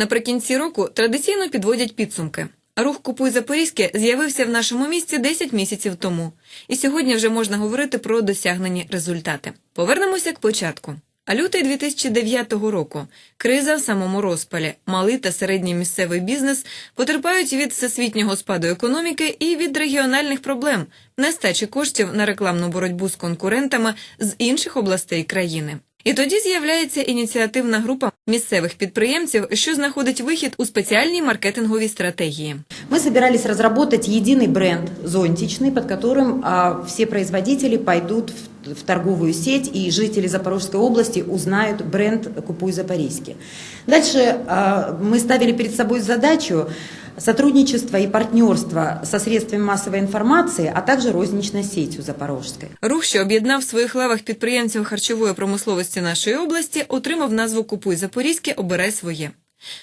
Наприкінці року традиційно підводять підсумки. Рух Купуй Запорізьке з'явився в нашому місті 10 місяців тому, і сьогодні вже можна говорити про досягнені результати. Повернемося к початку. А лютий 2009 року криза в самому розпалі. Малий та середній місцевий бізнес потерпають від всесвітнього спаду економіки і від регіональних проблем, нестачі коштів на рекламну боротьбу з конкурентами з інших областей країни. І тоді з'являється ініціативна група місцевих підприємців, що знаходить вихід у спеціальній маркетинговій стратегії. Мы собирались разработать единый бренд зонтичный, под которым а, все производители пойдут в, в торговую сеть, и жители Запорожской области узнают бренд «Купуй Запорізьке». Дальше мы ставили перед собой задачу сотрудничества и партнерства со средствами массовой информации, а также розничной сетью Запорожской. Рух, що об'єднав в своїх лавах підприємців харчової промисловості нашої області, отримав назву Купуй Запорізьке, обирай своє.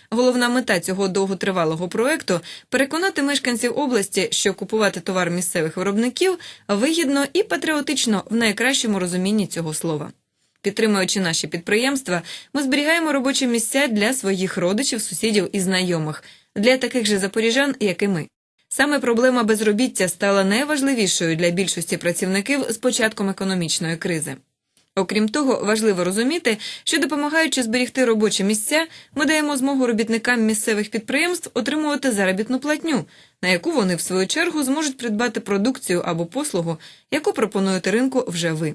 Головна мета цього довготривалого проекту переконати мешканців області, що купувати товар місцевих виробників вигідно і патріотично в найкращому розумінні цього слова. Підтримуючи наші підприємства, ми зберігаємо робочі місця для своїх родичів, сусідів і знайомих, для таких же запоріжан, як і ми. Саме проблема безробіття стала найважливішою для більшості працівників з початком економічної кризи. Окрім того, важливо розуміти, що допомагаючи зберігти робочі місця, ми даємо змогу робітникам місцевих підприємств отримувати заробітну платню, на яку вони в свою чергу зможуть придбати продукцію або послугу, яку пропонуєте ринку вже ви.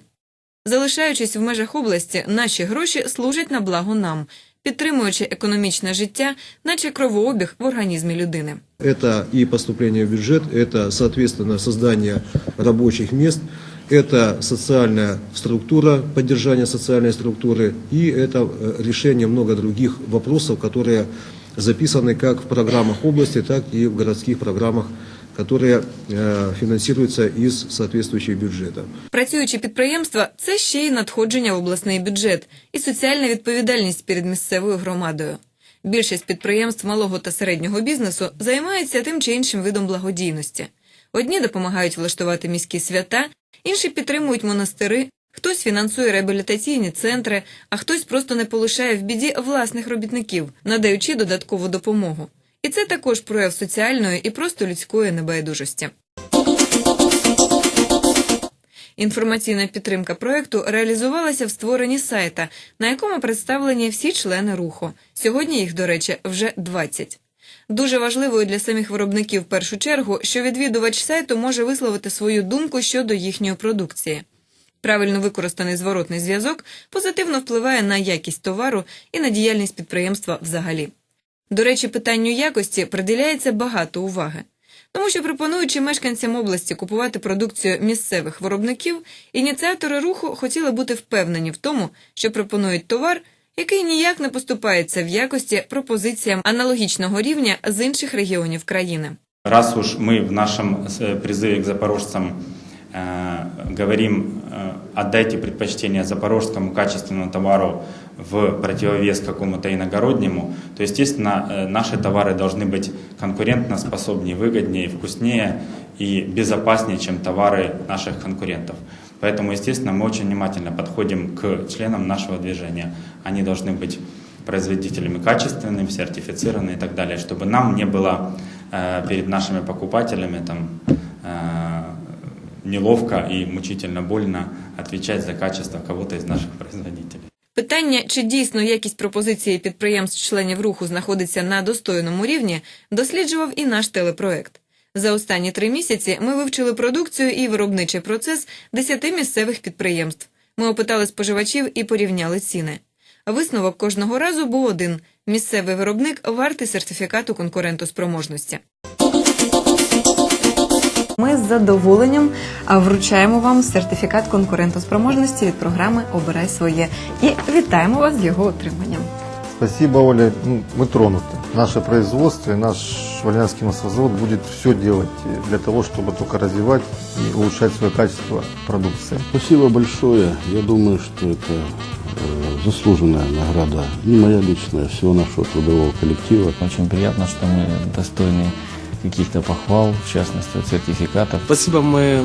Залишаючись в межах області, наші гроші служать на благо нам, підтримуючи економічне життя, наче кровообіг в організмі людини. Это и поступление в бюджет, это, соответственно, создание рабочих мест, это социальная структура, поддержание социальной структуры, и это э, решение много других вопросов, которые записаны как в программах области, так и в городских программах, которые э, финансируются из соответствующих бюджетов. Працюючі підприємства це ще й надходження в обласний бюджет і соціальна відповідальність перед місцевою громадою. Більшість підприємств малого та середнього бізнесу займаються тим чи іншим видом благодійності. Одні допомагають влаштувати міські свята, інші підтримують монастири, хтось фінансує реабілітаційні центри, а хтось просто не полишає в біді власних робітників, надаючи додаткову допомогу. І це також прояв соціальної і просто людської небайдужості. Інформаційна підтримка проекту реалізувалася в створенні сайта, на якому представлені всі члени руху. Сьогодні їх, до речі, вже 20. Дуже важливою для самих виробників в першу чергу, що відвідувач сайту може висловити свою думку щодо їхньої продукції. Правильно використаний зворотний зв'язок позитивно впливає на якість товару і на діяльність підприємства взагалі. До речі, питанню якості приділяється багато уваги. Тому що пропонуючи мешканцям області купувати продукцію місцевих виробників, ініціатори руху хотіли бути впевнені в тому, що пропонують товар, який ніяк не поступається в якості пропозиціям аналогічного рівня з інших регіонів країни. Раз уж мы в нашем э, призыве к запорожцам э, говорим, э, отдайте предпочтение запорожскому качественному товару в противовес какому-то иногороднему, то, естественно, э, наши товары должны быть конкурентно способнее, выгоднее, вкуснее и безопаснее, чем товары наших конкурентов. Поэтому, естественно, мы очень внимательно подходим к членам нашего движения. Они должны быть производителями качественными, сертифицированными и так далее, чтобы нам не было э, перед нашими покупателями там, э, неловко и мучительно больно отвечать за качество кого-то из наших производителей. Питання, чи дійсно якість пропозиції підприємств-членів руху знаходиться на достойному рівні, досліджував і наш телепроект. За останні три місяці ми вивчили продукцію і виробничий процес десяти місцевих підприємств. Ми опитали споживачів і порівняли ціни. Висновок кожного разу був один: місцевий виробник вартий сертифікату конкурентоспроможності. Ми з задоволенням вручаємо вам сертифікат конкурентоспроможності від програми Обирай своє і вітаємо вас з його отриманням. Спасибо, Оля. Ну, Мы тронуты. Наше производство и наш Вольнянский маслозавод будет все делать для того, чтобы только развивать и улучшать свое качество продукции. Спасибо большое. Я думаю, что это э, заслуженная награда. И моя личная, всего нашего трудового коллектива. Очень приятно, что мы достойны каких-то похвал, в частности, от сертификатов. Спасибо, мы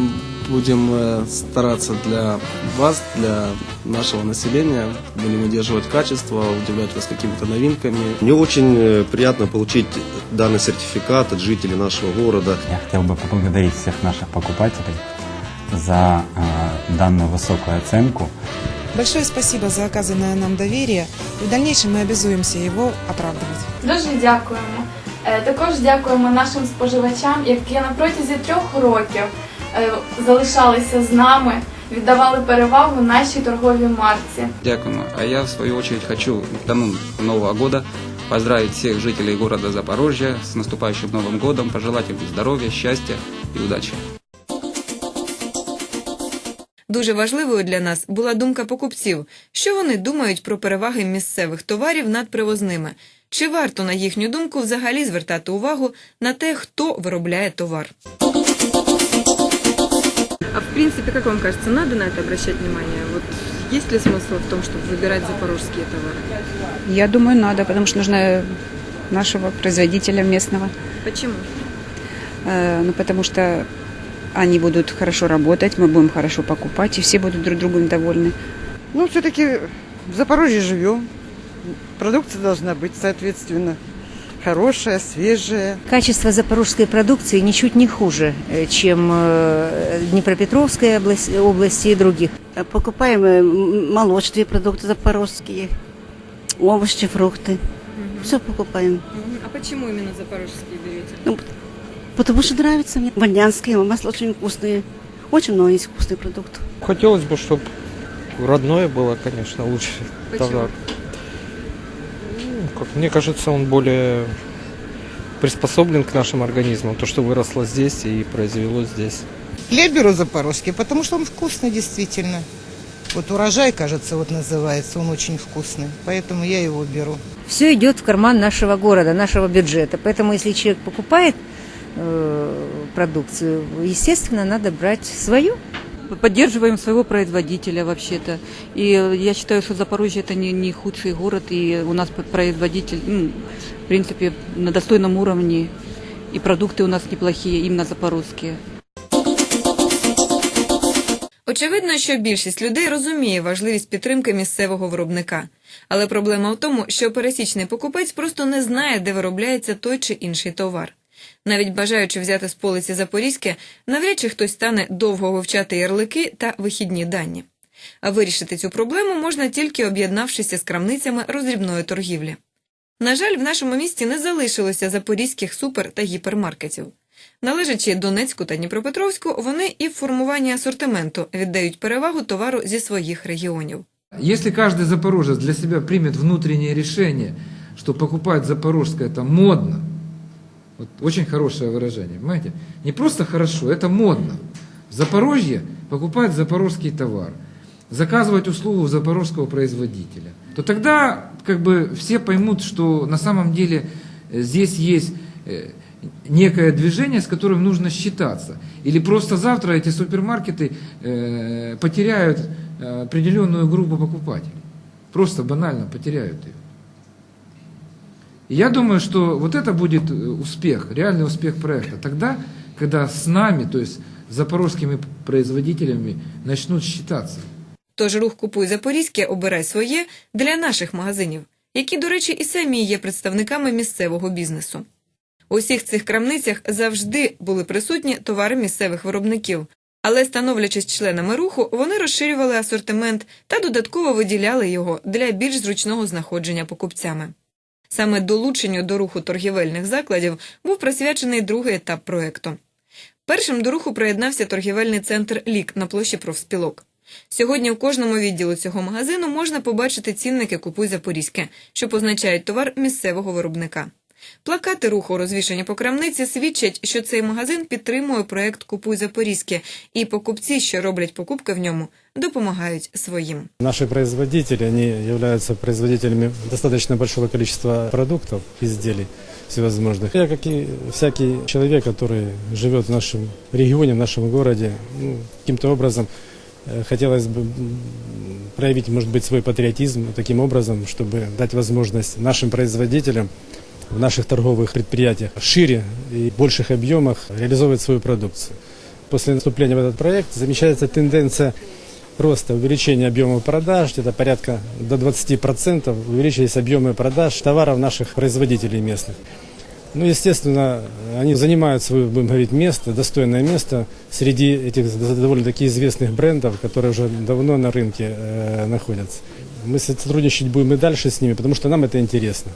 будем э, стараться для вас, для нашего населения, будем удерживать качество, удивлять вас какими-то новинками. Мне очень э, приятно получить данный сертификат от жителей нашего города. Я хотел бы поблагодарить всех наших покупателей за э, данную высокую оценку. Большое спасибо за оказанное нам доверие. В дальнейшем мы обязуемся его оправдывать. Дуже дякуємо. Е, Також дякуємо нашим споживачам, які на протязі трьох років е, залишалися з нами, віддавали перевагу нашій торговій марці. Дякуємо. А я, в свою очередь, хочу к канун Нового года поздравить всех жителей города Запорожья с наступающим Новым годом, пожелать им здоровья, счастья и удачи. Дуже важливою для нас була думка покупців, що вони думають про переваги місцевих товарів над привозними. Чи варто, на їхню думку, взагалі звертати увагу на те, хто виробляє товар? А в принципе, как вам кажется, надо на это обращать внимание? Вот есть ли смысл в том, чтобы выбирать запорожские товары? Я думаю, надо, потому что нужно нашего производителя местного. Почему? Э, Ну, потому что они будут хорошо работать, мы будем хорошо покупать, и все будут друг другом довольны. Ну, все-таки в Запорожье живем. Продукция должна быть, соответственно, хорошая, свежая. Качество запорожской продукции ничуть не хуже, э, чем э, Днепропетровской области, области и других. Покупаем э, м- молочные продукты запорожские, овощи, фрукты. Все покупаем. А почему именно запорожские берете? Ну, потому что нравится мне. Вольнянское масло очень вкусные. Очень много есть вкусных продуктов. Хотелось бы, чтобы родное было, конечно, лучше Почему? товар. Как мне кажется, он более приспособлен к нашим организмам. То, что выросло здесь и произвелось здесь. Я беру запорожский, потому что он вкусный действительно. Вот урожай, кажется, вот называется, он очень вкусный, поэтому я его беру. Все идет в карман нашего города, нашего бюджета. Поэтому, если человек покупает э, продукцию, естественно, надо брать свою. Поддерживаем своего производителя вообще-то. И я считаю, что Запорожье это не, не худший город, и у нас производитель, ну, в принципе, на достойном уровне, и продукты у нас неплохие, именно запорожские. Очевидно, що більшість людей розуміє важливість підтримки місцевого виробника. Але проблема в тому, що пересічний покупець просто не знає, де виробляється той чи інший товар. Навіть бажаючи взяти з полиці Запорізьке, навряд чи хтось стане довго вивчати ярлики та вихідні дані. А вирішити цю проблему можна тільки об'єднавшися з крамницями роздрібної торгівлі. На жаль, в нашому місті не залишилося запорізьких супер та гіпермаркетів. Належачи Донецьку та Дніпропетровську, вони і в формуванні асортименту віддають перевагу товару зі своїх регіонів. Если каждый запорожец для себя примет внутреннее решение, что покупать запорожское это модно, вот очень хорошее выражение, понимаете? Не просто хорошо, это модно. В Запорожье покупать запорожский товар, заказывать услугу запорожского производителя, то тогда как бы все поймут, что на самом деле э, здесь есть э, некое движение, с которым нужно считаться. Или просто завтра эти супермаркеты э, потеряют определенную группу покупателей. Просто банально потеряют ее. И я думаю, что вот это будет э, успех, реальный успех проекта. Тогда, когда с нами, то есть с запорожскими производителями, начнут считаться. Тож рух Купуй Запорізьке обирай своє для наших магазинів, які, до речі, і самі є представниками місцевого бізнесу. У всіх цих крамницях завжди були присутні товари місцевих виробників, але, становлячись членами руху, вони розширювали асортимент та додатково виділяли його для більш зручного знаходження покупцями. Саме долученню до руху торгівельних закладів був присвячений другий етап проекту. Першим до руху приєднався торгівельний центр Лік на площі профспілок. Сьогодні в кожному відділу цього магазину можна побачити цінники Купуй Запорізьке, що позначають товар місцевого виробника. Плакати руху, розвішані по крамниці, свідчать, що цей магазин підтримує проект Купуй Запорізьке, і покупці, що роблять покупки в ньому, допомагають своїм. Наши производители, они являются производителями достаточно большого количества продуктов, изделий всевозможных. Я, как и всякий человек, который живет в нашем регионе, в нашем городе, ну, каким-то образом э, хотелось бы м, проявить, может быть, свой патриотизм таким образом, чтобы дать возможность нашим производителям в наших торговых предприятиях шире и в больших объемах реализовывать свою продукцию. После наступления в этот проект замечается тенденция роста, увеличения объемов продаж, где-то порядка до 20% увеличились объемы продаж товаров наших производителей местных. Ну, естественно, они занимают свое, будем говорить, место, достойное место среди этих довольно-таки известных брендов, которые уже давно на рынке э, находятся. Мы сотрудничать будем и дальше с ними, потому что нам это интересно.